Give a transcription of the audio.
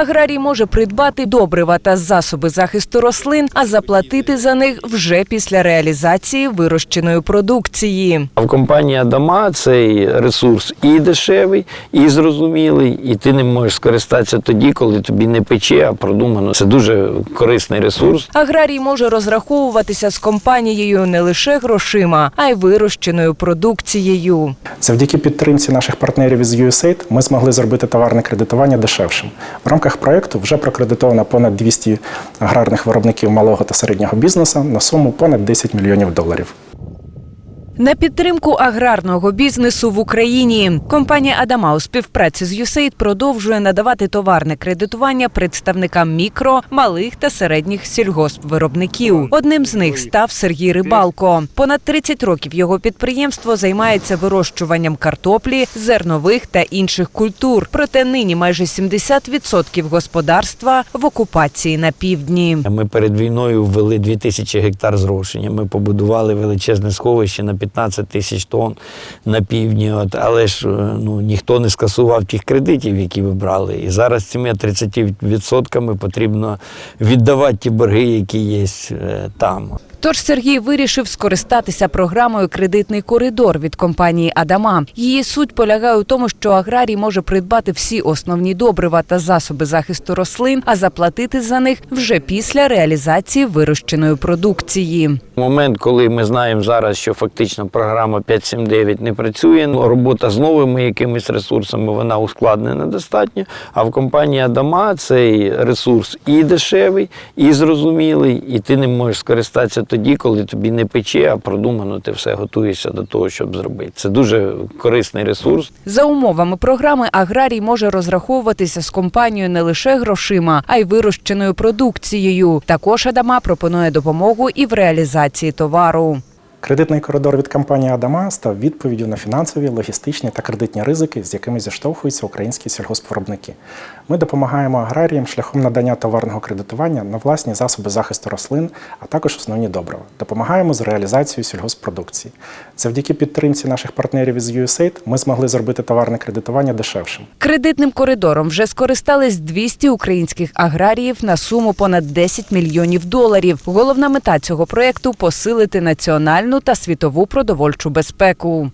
Аграрій може придбати добрива та засоби захисту рослин, а заплатити за них вже після реалізації вирощеної продукції. А в компанії Адама цей ресурс і дешевий, і зрозумілий, і ти не можеш скористатися тоді, коли тобі не пече, а продумано. Це дуже корисний ресурс. Аграрій може розраховуватися з компанією не лише грошима, а й вирощеною продукцією. Завдяки підтримці наших партнерів із USAID ми змогли зробити товарне кредитування дешевшим. В рамках проєкту вже прокредитовано понад 200 аграрних виробників малого та середнього бізнесу на суму понад 10 мільйонів доларів. На підтримку аграрного бізнесу в Україні компанія Адама у співпраці з USAID продовжує надавати товарне кредитування представникам мікро, малих та середніх сільгоспвиробників. Одним з них став Сергій Рибалко. Понад 30 років його підприємство займається вирощуванням картоплі, зернових та інших культур. Проте нині майже 70% господарства в окупації на півдні. Ми перед війною ввели 2000 гектар зрошення. Ми побудували величезне сховище на 15 тисяч тонн на півдні. От, але ж е, ну, ніхто не скасував тих кредитів, які ви брали. І зараз цими 30% потрібно віддавати ті борги, які є е, там. Тож Сергій вирішив скористатися програмою Кредитний коридор від компанії Адама. Її суть полягає у тому, що аграрій може придбати всі основні добрива та засоби захисту рослин, а заплатити за них вже після реалізації вирощеної продукції. Момент, коли ми знаємо зараз, що фактично програма 579 не працює, ну, робота з новими якимись ресурсами вона ускладнена достатньо. А в компанії Адама цей ресурс і дешевий, і зрозумілий, і ти не можеш скористатися тоді, коли тобі не пече, а продумано ти все готуєшся до того, щоб зробити. Це дуже корисний ресурс. За умовами програми аграрій може розраховуватися з компанією не лише грошима, а й вирощеною продукцією. Також Адама пропонує допомогу і в реалізації товару. Кредитний коридор від компанії Адама став відповіддю на фінансові, логістичні та кредитні ризики, з якими зіштовхуються українські сільгоспвиробники. Ми допомагаємо аграріям шляхом надання товарного кредитування на власні засоби захисту рослин, а також основні добрива. Допомагаємо з реалізацією сільгоспродукції. Завдяки підтримці наших партнерів із USAID ми змогли зробити товарне кредитування дешевшим. Кредитним коридором вже скористались 200 українських аграріїв на суму понад 10 мільйонів доларів. Головна мета цього проєкту – посилити національну та світову продовольчу безпеку.